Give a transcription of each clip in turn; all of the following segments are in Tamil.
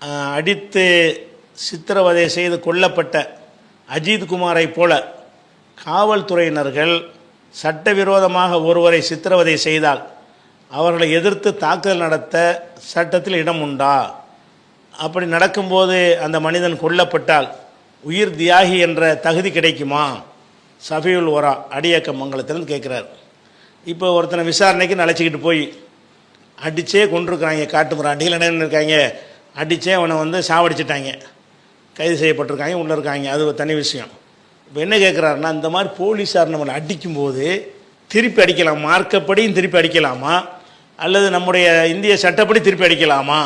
அடித்து சித்திரவதை செய்து கொல்லப்பட்ட அஜித் குமாரை போல காவல்துறையினர்கள் சட்டவிரோதமாக ஒருவரை சித்திரவதை செய்தால் அவர்களை எதிர்த்து தாக்குதல் நடத்த சட்டத்தில் இடம் உண்டா? அப்படி நடக்கும்போது அந்த மனிதன் கொல்லப்பட்டால் உயிர் தியாகி என்ற தகுதி கிடைக்குமா? சஃபியுல் ஒரா அடியக்க மங்கலத்திலிருந்து கேட்குறார். இப்போ ஒருத்தனை விசாரணைக்கு நினச்சிக்கிட்டு போய் அடித்தே கொண்டிருக்கிறாங்க காட்டு மிராண்டிகள் என்ன இருக்காங்க அடித்தே அவனை வந்து சாவடிச்சிட்டாங்க. கைது செய்யப்பட்டிருக்காங்க உள்ளே இருக்காங்க. அது ஒரு தனி விஷயம். இப்போ என்ன கேட்குறாருன்னா இந்த மாதிரி போலீஸார் நம்மளை அடிக்கும்போது திருப்பி அடிக்கலாம். மார்க்கப்படியும் திருப்பி அடிக்கலாமா? அல்லது நம்முடைய இந்திய சட்டப்படி திருப்பி அடிக்கலாமா?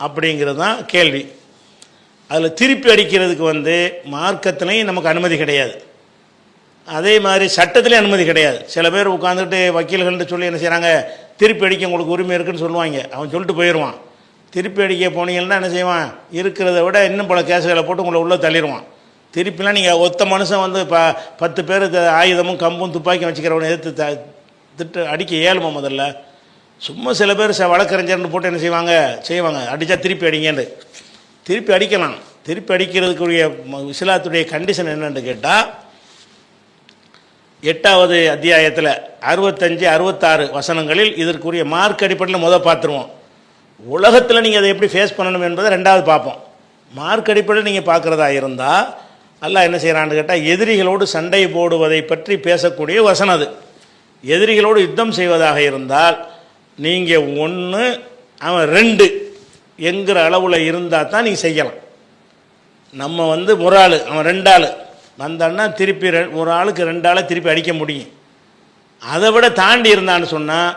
அப்படிங்கிறது தான் கேள்வி. அதில் திருப்பி அடிக்கிறதுக்கு வந்து மார்க்கத்துலேயும் நமக்கு அனுமதி கிடையாது. அதே மாதிரி சட்டத்திலே அனுமதி கிடையாது. சில பேர் உட்காந்துட்டு வக்கீல்கள்ட்டு சொல்லி என்ன செய்கிறாங்க திருப்பி அடிக்க உங்களுக்கு உரிமை இருக்குன்னு சொல்லுவாங்க. அவன் சொல்லிட்டு போயிடுவான் திருப்பி அடிக்க போனீங்கன்னா என்ன செய்வான்? இருக்கிறத விட இன்னும் பல கேஸுகளை போட்டு உங்களை உள்ளே தள்ளிடுவான். திருப்பிலாம் நீங்கள் ஒத்த மனுஷன் வந்து ப பத்து பேர் ஆயுதமும் கம்பும் துப்பாக்கியும் வச்சுக்கிறவனை எதிர்த்து த திட்டு அடிக்க இயலுமா முதல்ல? சும்மா சில பேர் ச வழக்கறிஞர்னு போட்டு என்ன செய்வாங்க? செய்வாங்க. அடித்தா திருப்பி அடிங்கன்னு. திருப்பி அடிக்கலாம். திருப்பி அடிக்கிறதுக்குரிய இஸ்லாத்துடைய கண்டிஷன் என்னென்னு கேட்டால் எட்டாவது அத்தியாயத்தில் அறுபத்தஞ்சு அறுபத்தாறு வசனங்களில் இதற்குரிய மார்க் அடிப்படையில் முதல் பார்த்துருவோம். உலகத்தில் நீங்கள் அதை எப்படி ஃபேஸ் பண்ணணும் என்பதை ரெண்டாவது பார்ப்போம். மார்க் அடிப்படையில் நீங்கள் பார்க்குறதா இருந்தால் அல்லாஹ் என்ன செய்கிறான்னு கேட்டால் எதிரிகளோடு சண்டை போடுவதை பற்றி பேசக்கூடிய வசனம் அது. எதிரிகளோடு யுத்தம் செய்வதாக இருந்தால் நீங்கள் ஒன்று அவன் ரெண்டு என்கிற அளவில் இருந்தால் தான் நீங்கள் செய்யலாம். நம்ம வந்து ஒரு ஆள் அவன் ரெண்டு ஆள். வந்தான்னா திருப்பி ரெ ஒரு ஆளுக்கு ரெண்டு ஆளை திருப்பி அடிக்க முடியும். அதை விட தாண்டி இருந்தான்னு சொன்னால்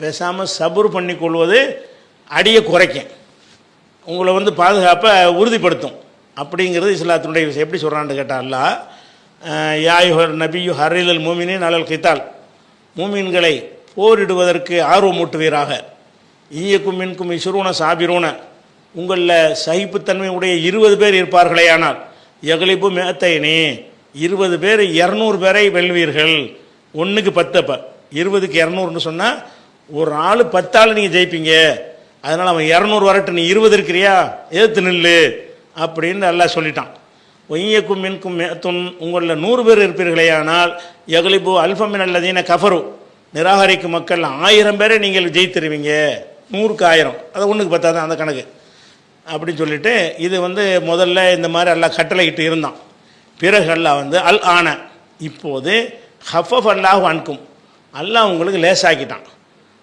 பேசாமல் சபுர் பண்ணி கொள்வது அடியை குறைக்கும். உங்களை வந்து பாதுகாப்பை உறுதிப்படுத்தும். அப்படிங்கிறது இஸ்லாத்தினுடைய விஷயம். எப்படி சொல்கிறான்னு கேட்டால் யாயுஹர் நபியு ஹரிலல் மூமினின் அலல் கித்தால். மூமின்களை போரிடுவதற்கு ஆர்வமூட்டுவீராக ஈயக்கும் மின்கும் இசுரூன சாபிரூன. உங்களில் சகிப்புத்தன்மையுடைய இருபது பேர் இருப்பார்களே ஆனால் எகலிப்பு மேத்தைனே இருபது பேர் இரநூறு பேரை வெல்வீர்கள். ஒன்றுக்கு பத்து அப்போ. இருபதுக்கு இரநூறுன்னு சொன்னால் ஒரு ஆள் பத்தாள் நீங்கள் ஜெயிப்பீங்க. அதனால் அவன் இரநூறு வரட்டும் நீ இருபது இருக்கிறியா? எதிர்த்து நில்லு அப்படின்னு எல்லாம் சொல்லிட்டான். ஒய்யக்கும் மின்கும் மேத்துன் உங்களில் நூறு பேர் இருப்பீர்களே ஆனால் எகலிபு அல்ஃபமின் அல்லதீன கஃபரு நிராகரிக்கும் மக்கள் ஆயிரம் பேரை நீங்கள் ஜெயித்திருவீங்க. நூறுக்கு ஆயிரம். அது ஒன்றுக்கு பத்தாதான் அந்த கணக்கு. அப்படின்னு சொல்லிட்டு இது வந்து முதல்ல இந்த மாதிரி எல்லாம் கட்டளையிட்டு இருந்தான். பிறகு அல்லா வந்து அல் ஆன. இப்போது ஹஃபஃப் அல்லாஹ் அன்கும். அல்லாஹ் உங்களுக்கு லேசாக்கிட்டான்.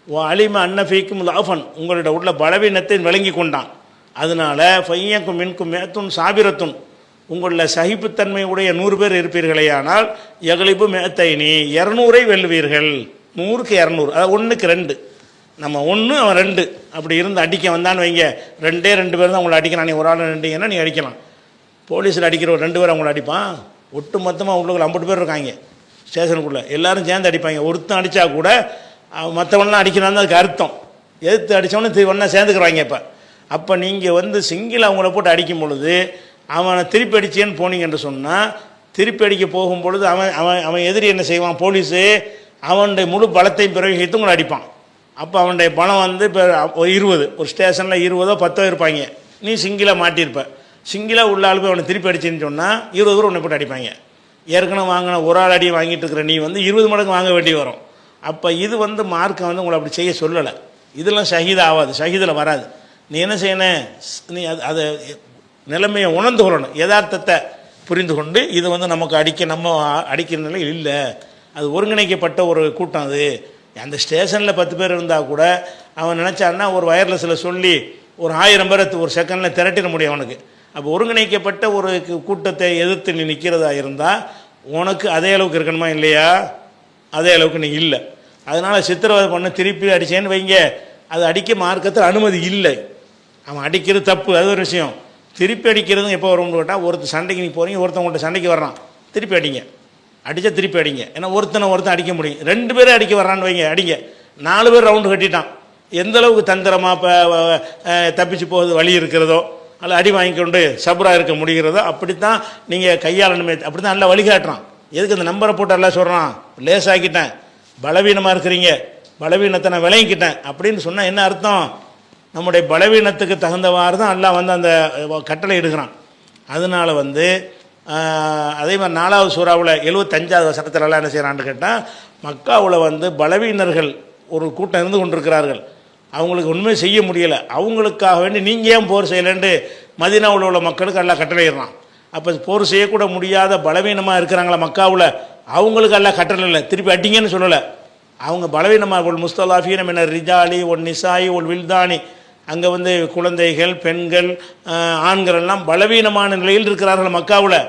அலிம அன்னஃபீக்கும் லாஃபன் உங்களோட உள்ள பலவீனத்தை விளங்கி கொண்டான். அதனால ஃபையக்கும் மின்கும் மேத்துன் சாபிரத்துன். உங்களில் சகிப்புத்தன்மையுடைய நூறு பேர் இருப்பீர்களேயானால் எகலிபு மேத்தைனி இரநூறை வெல்லுவீர்கள் நூறுக்கு இரநூறு. அதாவது ஒன்றுக்கு ரெண்டு. நம்ம ஒன்று அவன் ரெண்டு. அப்படி இருந்து அடிக்க வந்தான்னு வைங்க. ரெண்டே ரெண்டு பேர் தான் உங்களை அடிக்கிறான் நீ ஒரு ஆள் ரெண்டுங்கன்னா நீ அடிக்கலாம். போலீஸில் அடிக்கிற ஒரு ரெண்டு பேர் அவங்கள அடிப்பான். ஒட்டு மொத்தமாக உள்ளுக்குள்ள ஐம்பது பேர் இருக்காங்க. ஸ்டேஷனுக்குள்ளே. எல்லோரும் சேர்ந்து அடிப்பாங்க. ஒருத்தன் அடித்தா கூட மற்றவனெலாம் அடிக்கணும்னு அதுக்கு அர்த்தம். எதிர்த்து அடித்தவனு திரு ஒன்றா சேர்ந்துக்கிறாங்க இப்போ. அப்போ நீங்கள் வந்து சிங்கிள் அவங்கள போட்டு அடிக்கும் பொழுது அவனை திருப்பி அடிச்சேன்னு போனீங்கன்னு சொன்னால் திருப்பி அடிக்க போகும் பொழுது அவன் அவன் அவன் எதிரி என்ன செய்வான்? போலீஸு அவனுடைய முழு பலத்தையும் பிரயோகித்து உங்களை அடிப்பான். அப்போ அவனுடைய பணம் வந்து இப்போ ஒரு இருபது ஒரு ஸ்டேஷனில் இருபதோ பத்தோ இருப்பாங்க. நீ சிங்கிளாக மாட்டியிருப்ப. சிங்கிளாக உள்ள ஆள் போய் அவனை திருப்பி அடிச்சேன்னு சொன்னால் இருபது பேர் உன்னை போட்டு அடிப்பாங்க. ஏற்கனவே வாங்கின ஒரு ஆள் அடி வாங்கிட்டு இருக்கிற நீ வந்து இருபது மடங்கு வாங்க வேண்டி வரும். அப்போ இது வந்து மார்க்கை வந்து உங்களை அப்படி செய்ய சொல்லலை. இதெல்லாம் ஷஹீத் ஆகாது ஷஹீதில் வராது. நீ என்ன செய்யணும் நீ அது அதை நிலைமையை உணர்ந்து கொள்ளணும். யதார்த்தத்தை புரிந்து கொண்டு இது வந்து நமக்கு அடிக்க நம்ம அடிக்கிற நிலையில் இல்லை. அது ஒருங்கிணைக்கப்பட்ட ஒரு கூட்டம் அது. அந்த ஸ்டேஷனில் பத்து பேர் இருந்தால் கூட அவன் நினச்சான்னா ஒரு வயர்லெஸில் சொல்லி ஒரு ஆயிரம் பேரை ஒரு செகண்டில் திரட்டிட முடியும் அவனுக்கு. அப்போ ஒருங்கிணைக்கப்பட்ட ஒரு கூட்டத்தை எதிர்த்து நீ நிற்கிறதா இருந்தால் உனக்கு அதே அளவுக்கு இருக்கணுமா இல்லையா? அதே அளவுக்கு நீங்கள் இல்லை. அதனால் சித்திரவதை பண்ண திருப்பி அடித்தேன்னு வைங்க. அது அடிக்க மார்க்கத்தில் அனுமதி இல்லை. அவன் அடிக்கிறது தப்பு அது ஒரு விஷயம். திருப்பி அடிக்கிறதும் எப்போ வரும்னு கேட்டால் ஒருத்தர் சண்டைக்கு நீ போகிறீங்க ஒருத்தவங்கள்ட்ட சண்டைக்கு வர்றான். திருப்பி அடிங்க. அடித்தா திருப்பி அடிங்க. ஏன்னா ஒருத்தனை ஒருத்தன் அடிக்க முடியும். ரெண்டு பேரும் அடிக்க வர்றான்னு வைங்க அடிங்க. நாலு பேர் ரவுண்டு கட்டிட்டான். எந்த அளவுக்கு தந்திரமாக இப்போ தப்பிச்சு போகிறது வழி இருக்கிறதோ அல்ல அடி வாங்கிக்கொண்டு சபராக இருக்க முடிகிறதோ அப்படித்தான் நீங்கள் கையாளணுமே அப்படி தான் நல்லா வழிகாட்டுறான். எதுக்கு அந்த நம்பரை போட்டு எல்லாம் சொல்கிறான் லேசாக்கிட்டேன். பலவீனமாக இருக்கிறீங்க. பலவீனத்தை நான் விளங்கிக்கிட்டேன். அப்படின்னு சொன்னால் என்ன அர்த்தம்? நம்முடைய பலவீனத்துக்கு தகுந்தவாறு தான் எல்லாம் வந்து அந்த கட்டளை இடுகிறான். அதனால வந்து அதே மாதிரி நாலாவது சூறாவில் எழுபத்தஞ்சாவது வசனத்துல என்ன செய்கிறான்னு கேட்டால் மக்காவில் வந்து பலவீனர்கள் ஒரு கூட்டம் இருந்து கொண்டிருக்கிறார்கள். அவங்களுக்கு ஒன்றுமே செய்ய முடியலை. அவங்களுக்காக வேண்டி நீங்கள் ஏன் போர் செய்யலைன்ட்டு மதினாவில் உள்ள மக்களுக்கு எல்லாம் கட்டளையிடுறான் அப்போ போர் செய்யக்கூட முடியாத பலவீனமாக இருக்கிறாங்களா மக்காவில்? அவங்களுக்கு எல்லாம் கட்டளை இல்லை. திருப்பி அடிங்கன்னு சொல்லலை. அவங்க பலவீனமாக ஒரு முஸ்தலாஃபீனம் என ரிஜாலி ஒரு நிசாயி ஒரு வில்தானி. அங்கே வந்து குழந்தைகள் பெண்கள் ஆண்கள் எல்லாம் பலவீனமான நிலையில் இருக்கிறார்கள் மக்காவில்.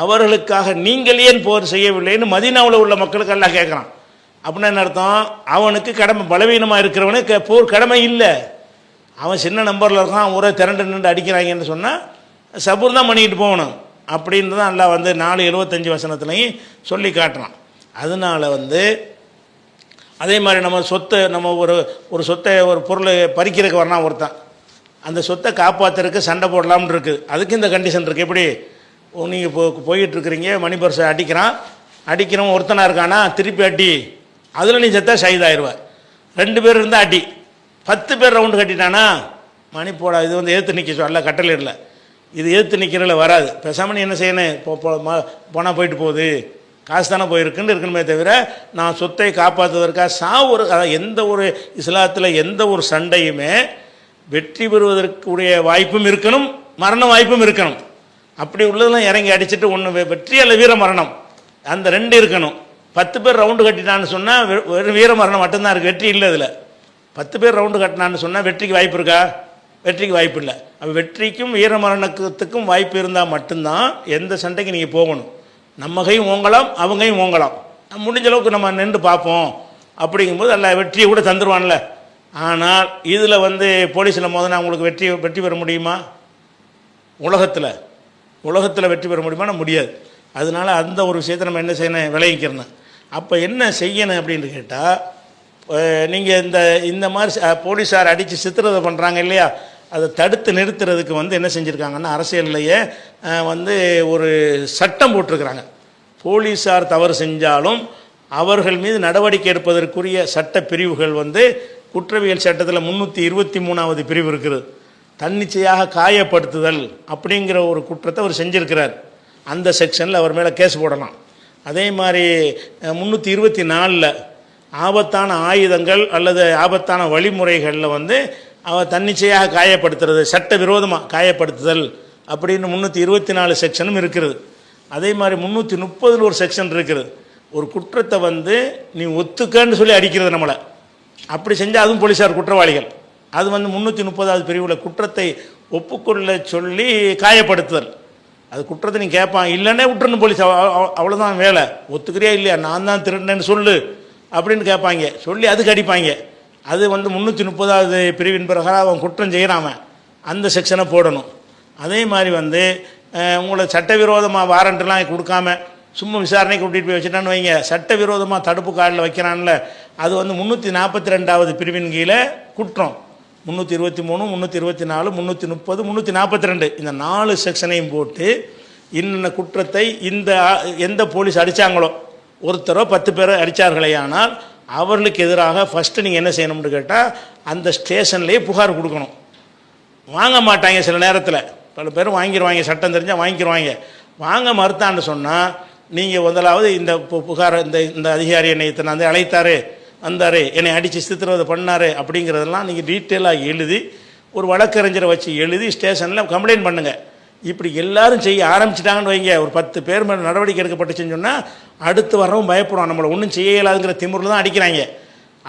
அவர்களுக்காக நீங்கள் ஏன் போர் செய்யவில்லைன்னு மதீனாவில் உள்ள மக்களுக்கு எல்லாம் கேட்குறான் அப்படின்னா என்ன அர்த்தம்? அவனுக்கு கடமை பலவீனமாக இருக்கிறவனுக்கு போர் கடமை இல்லை. அவன் சின்ன நம்பரில் இருக்கான் ஒரே திரண்டு நின்று அடிக்கிறாங்கன்னு சொன்னால் சபூர் தான் பண்ணிட்டு போகணும் அப்படின்னு தான் அல்லாஹ் வந்து நாலு எழுபத்தஞ்சு வசனத்துலையும் சொல்லி காட்டுறான். அதனால வந்து அதே மாதிரி நம்ம சொத்தை நம்ம ஒரு ஒரு சொத்தை ஒரு பொருளை பறிக்கிறதுக்கு வரலாம் ஒருத்தன். அந்த சொத்தை காப்பாற்றுறதுக்கு சண்டை போடலாம்னு இருக்குது அதுக்கு இந்த கண்டிஷன் இருக்குது எப்படி? நீங்கள் போ போயிட்டுருக்குறீங்க மணி பர்ஸை அடிக்கிறான். அடிக்கிறவன் ஒருத்தனாக இருக்கானா? திருப்பி அடி. அதில் நீ செத்தா ஷைதாயிருவ ரெண்டு பேர் இருந்தால் அடி. பத்து பேர் ரவுண்டு கட்டிட்டானா? மணி போடா இது வந்து ஏற்று நிற்க சொல்ல கட்டளை இல்லை இது எதிர்த்து நிற்கிறதுல வராது. பேசாமல் நீ என்ன செய்யணும்? போ போனால் போயிட்டு போகுது. காசு தானே போயிருக்குன்னு இருக்கணுமே தவிர நான் சொத்தை காப்பாற்றுவதற்காக சா ஒரு அதாவது எந்த ஒரு இஸ்லாத்தில் எந்த ஒரு சண்டையுமே வெற்றி பெறுவதற்குரிய வாய்ப்பும் இருக்கணும் மரண வாய்ப்பும் இருக்கணும். அப்படி உள்ளதெல்லாம் இறங்கி அடிச்சுட்டு ஒன்று வெற்றி அல்ல வீர மரணம். அந்த ரெண்டு இருக்கணும். பத்து பேர் ரவுண்டு கட்டினான்னு சொன்னால் வெறும் வீர மரணம் மட்டும்தான் இருக்குது வெற்றி இல்லை இதில் பத்து பேர் ரவுண்டு கட்டினான்னு சொன்னால் வெற்றிக்கு வாய்ப்பு இருக்கா? வெற்றிக்கு வாய்ப்பு இல்லை அப்போ வெற்றிக்கும் வீரமரணத்துக்கும் வாய்ப்பு இருந்தால் மட்டும்தான் எந்த சண்டைக்கு நீங்கள் போகணும். நம்ம கையும் ஓங்கலாம் அவங்கையும் ஓங்கலாம். நம்ம முடிஞ்ச அளவுக்கு நம்ம நின்று பார்ப்போம். அப்படிங்கும்போது அல்ல வெற்றியை கூட தந்துடுவான்ல ஆனால் இதில் வந்து போலீஸில் மோதினா உங்களுக்கு வெற்றி வெற்றி பெற முடியுமா? உலகத்தில். உலகத்தில் வெற்றி பெற முடியுமானா முடியாது. அதனால அந்த ஒரு விஷயத்தை நம்ம என்ன செய்யணும்? விளைவிக்கிறணும் அப்போ என்ன செய்யணும் அப்படின்னு கேட்டால் நீங்கள் இந்த இந்த மாதிரி போலீஸார் அடித்து சித்திரதை பண்ணுறாங்க இல்லையா? அதை தடுத்து நிறுத்துறதுக்கு வந்து என்ன செஞ்சுருக்காங்கன்னா அரசியல்லையே வந்து ஒரு சட்டம் போட்டிருக்கிறாங்க. போலீஸார் தவறு செஞ்சாலும் அவர்கள் மீது நடவடிக்கை எடுப்பதற்குரிய சட்ட பிரிவுகள் வந்து குற்றவியல் சட்டத்தில் முந்நூற்றி இருபத்தி மூணாவது பிரிவு இருக்குது. தன்னிச்சையாக காயப்படுத்துதல் அப்படிங்கிற ஒரு குற்றத்தை அவர் செஞ்சுருக்கிறார். அந்த செக்ஷனில் அவர் மேலே கேஸ் போடலாம். அதே மாதிரி முந்நூற்றி இருபத்தி நாலில் ஆபத்தான ஆயுதங்கள் அல்லது ஆபத்தான வழிமுறைகளில் வந்து அவள் தன்னிச்சையாக காயப்படுத்துறது சட்ட விரோதமாக காயப்படுத்துதல் அப்படின்னு முந்நூற்றி இருபத்தி நாலு செக்ஷனும் இருக்குது. அதே மாதிரி முந்நூற்றி முப்பதில் ஒரு செக்ஷன் இருக்குது. ஒரு குற்றத்தை வந்து நீ ஒத்துக்கன்னு சொல்லி அடிக்கிறது நம்மளை. அப்படி செஞ்சால் அதுவும் போலீஸார் குற்றவாளிகள். அது வந்து முந்நூற்றி முப்பதாவது பிரிவில் குற்றத்தை ஒப்புக்கொள்ள சொல்லி காயப்படுத்துதல். அது குற்றத்தை நீ கேட்பான் இல்லைன்னே விட்டுருணும் போலீஸ் அவ- அவ்வளோதான் வேலை. ஒத்துக்கிறியா இல்லையா? நான் தான் திருடினேன்னு சொல்லு. அப்படின்னு கேட்பாங்க சொல்லி அதுக்கு அடிப்பாங்க. அது வந்து முந்நூற்றி முப்பதாவது பிரிவின் பிரகாரம் அவன் குற்றம் செய்கிறான் அந்த செக்ஷனை போடணும். அதே மாதிரி வந்து உங்களை சட்டவிரோதமாக வாரண்ட்லாம் கொடுக்காம சும்மா விசாரணைக்கு கூட்டிகிட்டு போய் வச்சுட்டான்னு வைங்க. சட்டவிரோதமாக தடுப்பு கார்டில் வைக்கிறான்ல அது வந்து முந்நூற்றி நாற்பத்தி ரெண்டாவது பிரிவின் கீழே குற்றம். முந்நூற்றி இருபத்தி மூணு முந்நூற்றி இருபத்தி நாலு முந்நூற்றி முப்பது முந்நூற்றி நாற்பத்தி ரெண்டு இந்த நாலு செக்ஷனையும் போட்டு இன்னென்ன குற்றத்தை இந்த எந்த போலீஸ் அடித்தாங்களோ ஒருத்தரோ பத்து பேரோ அடித்தார்களே ஆனால் அவர்களுக்கு எதிராக ஃபஸ்ட்டு நீங்கள் என்ன செய்யணும்னு கேட்டால் அந்த ஸ்டேஷன்லேயே புகார் கொடுக்கணும். வாங்க மாட்டாங்க சில நேரத்தில். பல பேரும் வாங்கிடுவாங்க சட்டம் தெரிஞ்சால் வாங்கிடுவாங்க வாங்க மறுத்தான்னு சொன்னால் நீங்கள் முதலாவது இந்த பு- புகார் இந்த இந்த அதிகாரி என்னை இத்தனை வந்து அழைத்தாரு வந்தார் என்னை அடித்து சித்திரவதை பண்ணார் அப்படிங்கிறதெல்லாம் நீங்கள் டீட்டெயிலாக எழுதி ஒரு வழக்கறிஞரை வச்சு எழுதி ஸ்டேஷனில் கம்ப்ளைண்ட் பண்ணுங்கள் இப்படி எல்லாரும் செய்ய ஆரம்பிச்சிட்டாங்கன்னு வைங்க. ஒரு பத்து பேர் மேலே நடவடிக்கை எடுக்கப்பட்டுச்சுன்னு சொன்னால் அடுத்து வரவும் பயப்படும் நம்மளை ஒன்றும் செய்ய இயலாதுங்கிற திமுறில் தான் அடிக்கிறாங்க.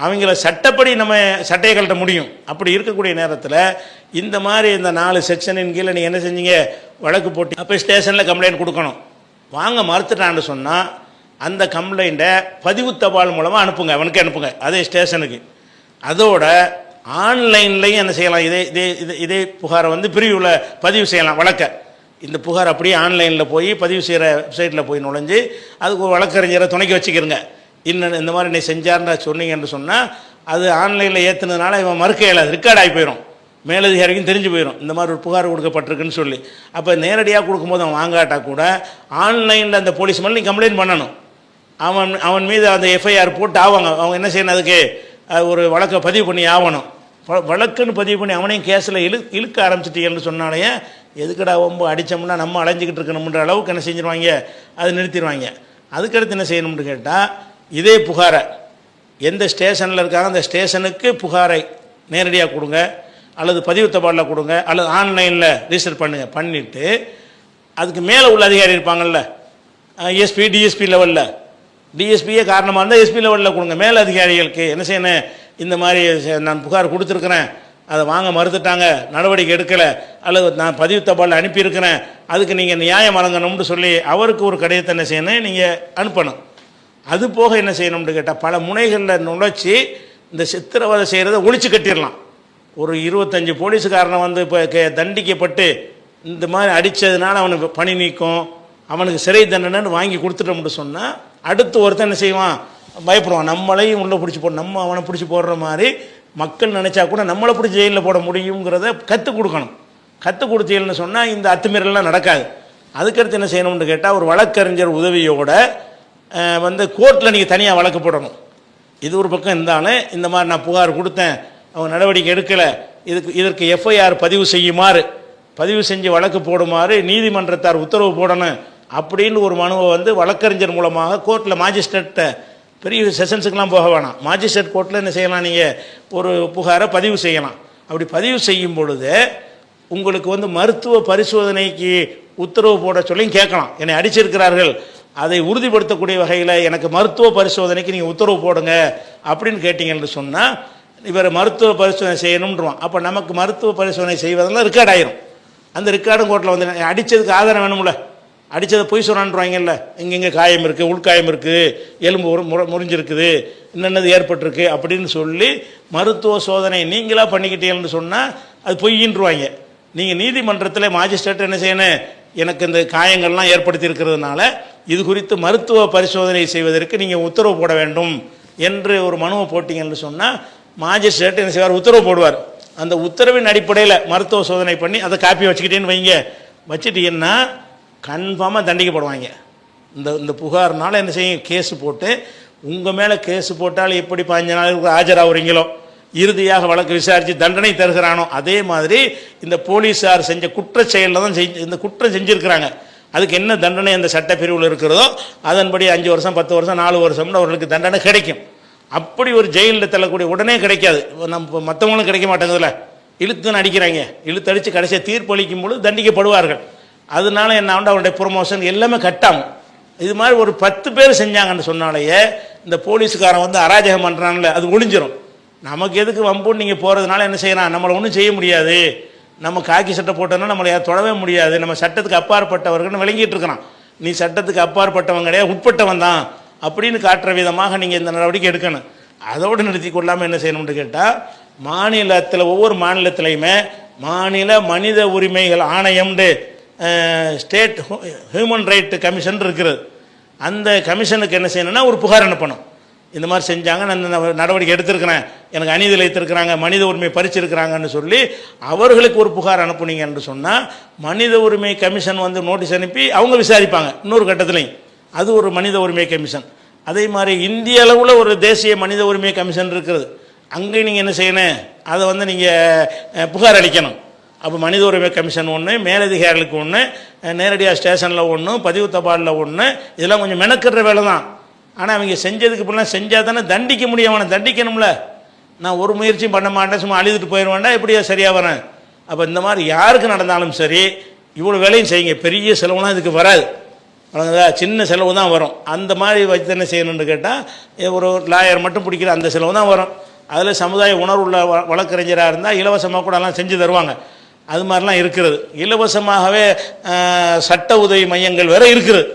அவங்கள சட்டப்படி நம்ம சட்டையை கழட்ட முடியும். அப்படி இருக்கக்கூடிய நேரத்தில் இந்த மாதிரி இந்த நாலு செக்ஷனின் கீழே நீங்கள் என்ன செஞ்சீங்க? வழக்கு போட்டு அப்போ ஸ்டேஷனில் கம்ப்ளைண்ட் கொடுக்கணும். வாங்க மறுத்துட்டான்னு சொன்னால் அந்த கம்ப்ளைண்ட்டை பதிவு தபால் மூலமாக அனுப்புங்க. அவனுக்கு அனுப்புங்க. அதே ஸ்டேஷனுக்கு. அதோட ஆன்லைன்லையும் என்ன செய்யலாம்? இதே இதே இதே இதே புகாரை வந்து பிரிவில் பதிவு செய்யலாம் வழக்க. இந்த புகார் அப்படியே ஆன்லைனில் போய் பதிவு செய்கிற வெப்சைட்டில் போய் நுழைஞ்சு அதுக்கு ஒரு வழக்கறிஞரை துணைக்கு வச்சுக்கிறங்க இன்னும் இந்த மாதிரி நீ செஞ்சார்னா சொன்னீங்கன்னு சொன்னால் அது ஆன்லைனில் ஏற்றுனதுனால இவன் மறுக்க இயலாது ரெக்கார்ட் ஆகி போயிடும் மேலதிகாரிக்கும் தெரிஞ்சு போயிடும் இந்த மாதிரி ஒரு புகார் கொடுக்கப்பட்டிருக்குன்னு சொல்லி. அப்போ நேரடியாக கொடுக்கும்போது அவன் வாங்காட்டா கூட ஆன்லைனில் அந்த போலீஸ் மேலே நீ கம்ப்ளைண்ட் பண்ணணும். அவன் அவன் மீது அந்த எஃப்ஐஆர் போட்டு ஆவாங்க. அவங்க என்ன செய்யணும் அதுக்கு? ஒரு வழக்கை பதிவு பண்ணி ஆகணும் வ- வழக்குன்னு பதிவு பண்ணி அவனையும் கேஸில் இழு இழுக்க ஆரம்பிச்சிட்டீங்கன்னு சொன்னாலே எதுக்குடா ஒம்பு அடித்தோம்னா நம்ம அலைஞ்சிக்கிட்டு இருக்கணும்ன்ற அளவுக்கு என்ன செஞ்சிருவாங்க? அதை நிறுத்திடுவாங்க அதுக்கடுத்து என்ன செய்யணும்னு கேட்டால் இதே புகாரை எந்த ஸ்டேஷனில் இருக்காங்க அந்த ஸ்டேஷனுக்கு புகாரை நேரடியாக கொடுங்க அல்லது பதிவு தபாலில் கொடுங்க அல்லது ஆன்லைனில் ரிஜிஸ்டர் பண்ணுங்கள் பண்ணிவிட்டு அதுக்கு மேலே உள்ள அதிகாரி இருப்பாங்கல்ல எஸ்பி டிஎஸ்பி லெவலில் டிஎஸ்பியே காரணமாக இருந்தால் எஸ்பி லெவலில் கொடுங்க. மேல் அதிகாரிகளுக்கு என்ன செய்யணும்? இந்த மாதிரி நான் புகார் கொடுத்துருக்குறேன். அதை வாங்க மறுத்துட்டாங்க. நடவடிக்கை எடுக்கலை. அல்லது நான் பதிவு தபாலில் அனுப்பியிருக்கிறேன். அதுக்கு நீங்கள் நியாயம் வழங்கணும்னு சொல்லி அவருக்கு ஒரு கடிதத்தை என்ன செய்யணும்? நீங்கள் அனுப்பணும். அது போக என்ன செய்யணும்னு கேட்டால் பல முனைகளில் நுழைச்சி இந்த சித்திரவதை செய்கிறத ஒழிச்சு கட்டிடலாம். ஒரு இருபத்தஞ்சி போலீஸுக்காரனை வந்து இப்போ கே- தண்டிக்கப்பட்டு இந்த மாதிரி அடித்ததுனால அவனுக்கு பணி நீக்கும். அவனுக்கு சிறை தண்டனைன்னு வாங்கி கொடுத்துட்டோம்னு சொன்னால் அடுத்து ஒருத்தன் என்ன செய்வான்? பயப்படுவான். நம்மளையும் உள்ளே பிடிச்சி போட நம்ம அவனை பிடிச்சி போடுற மாதிரி மக்கள் நினச்சா கூட நம்மளை பிடிச்சி ஜெயிலில் போட முடியுங்கிறத கற்றுக் கொடுக்கணும். கற்றுக் கொடுத்தீங்கன்னு சொன்னால் இந்த அத்துமீறல்லாம் நடக்காது. அதுக்கடுத்து என்ன செய்யணும்னு கேட்டால் ஒரு வழக்கறிஞர் உதவியோட வந்து கோர்ட்டில் நீங்கள் தனியாக வழக்கு போடணும். இது ஒரு பக்கம் இருந்தாலும் இந்த மாதிரி நான் புகார் கொடுத்தேன் அவங்க நடவடிக்கை எடுக்கலை இதுக்கு இதற்கு எஃப்ஐஆர் பதிவு செய்யுமாறு பதிவு செஞ்சு வழக்கு போடுமாறு நீதிமன்றத்தார் உத்தரவு போடணும். அப்படின்னு ஒரு மனுவை வந்து வழக்கறிஞர் மூலமாக கோர்ட்டில் மாஜிஸ்ட்ரேட்டை பெரிய செஷன்ஸுக்கெலாம் போக வேணாம். மாஜிஸ்ட்ரேட் கோர்ட்டில் என்ன செய்யலாம்? நீங்கள் ஒரு புகாரை பதிவு செய்யலாம். அப்படி பதிவு செய்யும் பொழுது உங்களுக்கு வந்து மருத்துவ பரிசோதனைக்கு உத்தரவு போட சொல்லியும் கேட்கலாம். என்னை அடிச்சிருக்கிறார்கள். அதை உறுதிப்படுத்தக்கூடிய வகையில் எனக்கு மருத்துவ பரிசோதனைக்கு நீங்கள் உத்தரவு போடுங்க அப்படின்னு கேட்டீங்கன்னு சொன்னால் இவர் மருத்துவ பரிசோதனை செய்யணும்ன்றான் அப்போ நமக்கு மருத்துவ பரிசோதனை செய்வதெல்லாம் ரெக்கார்ட் ஆயிரும். அந்த ரெக்கார்டும் கோர்ட்டில் வந்து அடித்ததுக்கு ஆதாரம் வேணும்ல. அடித்ததை பொய் சொல்கிறான்றாங்கல்ல இங்கெங்கே காயம் இருக்குது உள்காயம் இருக்குது எலும்பு ஒரு முறை முறிஞ்சிருக்குது என்னென்னது ஏற்பட்டிருக்கு அப்படின்னு சொல்லி மருத்துவ சோதனை நீங்களாக பண்ணிக்கிட்டீங்கன்னு சொன்னால் அது பொய்யின்றுவாங்க. நீங்கள் நீதிமன்றத்தில் மாஜிஸ்ட்ரேட் என்ன செய்யணும்? எனக்கு இந்த காயங்கள்லாம் ஏற்படுத்தி இருக்கிறதுனால இது குறித்து மருத்துவ பரிசோதனை செய்வதற்கு நீங்கள் உத்தரவு போட வேண்டும் என்று ஒரு மனுவை போட்டிங்கன்னு சொன்னால் மாஜிஸ்ட்ரேட் என்ன செய்வார்? உத்தரவு போடுவார். அந்த உத்தரவின் அடிப்படையில் மருத்துவ சோதனை பண்ணி அதை காப்பி வச்சுக்கிட்டேன்னு வைங்க. வச்சுட்டீங்கன்னா கன்ஃபார்மாக தண்டிக்கப்படுவாங்க. இந்த இந்த புகார்னால என்ன செய்யும்? கேஸு போட்டு உங்கள் மேலே கேஸு போட்டால் எப்படி பாஞ்ச நாளுக்கு ஆஜராகிறீங்களோ இறுதியாக வழக்கு விசாரித்து தண்டனை தருகிறானோ? அதே மாதிரி இந்த போலீஸார் செஞ்ச குற்ற செயலில் தான் செஞ்சு இந்த குற்றம் செஞ்சுருக்கிறாங்க. அதுக்கு என்ன தண்டனை அந்த சட்டப்பிரிவில் இருக்கிறதோ அதன்படி அஞ்சு வருஷம் பத்து வருஷம் நாலு வருஷம்னு அவர்களுக்கு தண்டனை கிடைக்கும். அப்படி ஒரு ஜெயிலில் தள்ளக்கூடிய உடனே கிடைக்காது. நம்ம மற்றவங்களும் கிடைக்க மாட்டேங்குதுல்ல? இழுத்துன்னு அடிக்கிறாங்க. இழுத்து அடித்து கடைசியாக தீர்ப்பளிக்கும் பொழுது தண்டிக்கப்படுவார்கள். அதனால என்ன ஆண்டு அவருடைய ப்ரொமோஷன் எல்லாமே கட்டாகும் இது மாதிரி ஒரு பத்து பேர் செஞ்சாங்கன்னு சொன்னாலேயே இந்த போலீஸுக்காரன் வந்து அராஜகம் பண்ணுறான்ல அது ஒழிஞ்சிடும் நமக்கு எதுக்கு வம்புன்னு நீங்கள் போகிறதுனால என்ன செய்யலாம்? நம்மளை ஒன்றும் செய்ய முடியாது. நம்ம காக்கி சட்டை போட்டோன்னா நம்மளை யாரும் தொடவே முடியாது. நம்ம சட்டத்துக்கு அப்பாற்பட்டவர்கள்னு விளங்கிட்டு இருக்கிறான். நீ சட்டத்துக்கு அப்பாற்பட்டவன் கிடையாது உட்பட்டவன் தான் அப்படின்னு காட்டுற விதமாக நீங்கள் இந்த நடவடிக்கை எடுக்கணும். அதோடு நிறுத்தி கொள்ளாமல் என்ன செய்யணும்னு கேட்டால் மாநிலத்தில் ஒவ்வொரு மாநிலத்திலையுமே மாநில மனித உரிமைகள் ஆணையம்டு ஸ்டேட் ஹியூமன் ரைட் கமிஷன் இருக்கிறது. அந்த கமிஷனுக்கு என்ன செய்யணும்னா ஒரு புகார் அனுப்பணும். இந்த மாதிரி செஞ்சாங்க நான் இந்த நடவடிக்கை எடுத்திருக்கிறேன். எனக்கு அநீதி இழைத்திருக்கிறாங்க மனித உரிமை பறிச்சிருக்கிறாங்கன்னு சொல்லி அவர்களுக்கு ஒரு புகார் அனுப்புனீங்க என்று சொன்னால் மனித உரிமை கமிஷன் வந்து நோட்டீஸ் அனுப்பி அவங்க விசாரிப்பாங்க இன்னொரு கட்டத்துலையும். அது ஒரு மனித உரிமை கமிஷன். அதே மாதிரி இந்திய அளவில் ஒரு தேசிய மனித உரிமை கமிஷன் இருக்கிறது. அங்கே நீங்கள் என்ன செய்யணும்? அதை வந்து நீங்கள் புகார் அளிக்கணும். அப்போ மனித உரிமை கமிஷன் ஒன்று மேலதிகாரிகளுக்கு ஒன்று நேரடியாக ஸ்டேஷனில் ஒன்று பதிவு தபாலில் ஒன்று இதெல்லாம் கொஞ்சம் மெனக்கிற வேலை தான் ஆனால் அவங்க செஞ்சதுக்கு இப்படிலாம் செஞ்சால் தானே தண்டிக்க முடியும். அவனை தண்டிக்கணும்ல. நான் ஒரு முயற்சியும் பண்ண மாட்டேன் சும்மா அழுதுட்டு போயிடுவேன்டா எப்படியா சரியாக வரேன். அப்போ இந்த மாதிரி யாருக்கு நடந்தாலும் சரி இவ்வளோ வேலையும் செய்யுங்க. பெரிய செலவுலாம் இதுக்கு வராது. வழங்குதா சின்ன செலவு தான் வரும். அந்த மாதிரி வச்சு என்ன செய்யணும்னு கேட்டால் ஒரு லாயர் மட்டும் பிடிக்கிற அந்த செலவு தான் வரும். அதில் சமுதாய உணர்வுள்ள வ- வழக்கறிஞராக இருந்தால் இலவசமாக கூட எல்லாம் செஞ்சு தருவாங்க. அது மாதிரிலாம் இருக்கிறது இலவசமாகவே சட்ட உதவி மையங்கள் வேறு இருக்கிறது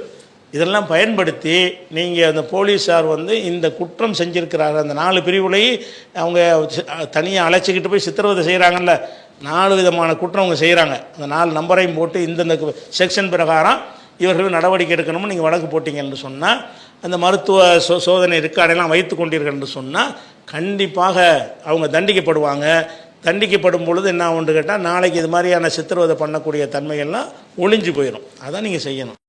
இதெல்லாம் பயன்படுத்தி நீங்கள் அந்த போலீஸார் வந்து இந்த குற்றம் செஞ்சுருக்கிறாரு. அந்த நாலு பிரிவுலையும் அவங்க தனியாக அழைச்சிக்கிட்டு போய் சித்திரவதை செய்கிறாங்கல்ல நாலு விதமான குற்றம் அவங்க செய்கிறாங்க அந்த நாலு நம்பரையும் போட்டு இந்தந்த செக்ஷன் பிரகாரம் இவர்கள் நடவடிக்கை எடுக்கணும்னு நீங்கள் வழக்கு போட்டிங்கன்னு சொன்னால் அந்த மருத்துவ சோ சோதனை ரெக்கார்டெல்லாம் வைத்து கொண்டீர்கள் என்று சொன்னால் கண்டிப்பாக அவங்க தண்டிக்கப்படுவாங்க. தண்டிக்கப்படும் பொழுது என்ன ஆகும்னு கேட்டால் நாளைக்கு இது மாதிரியான சித்திரவதை பண்ணக்கூடிய தன்மைகள்லாம் ஒளிஞ்சு போயிடும் அதான் நீங்கள் செய்யணும்.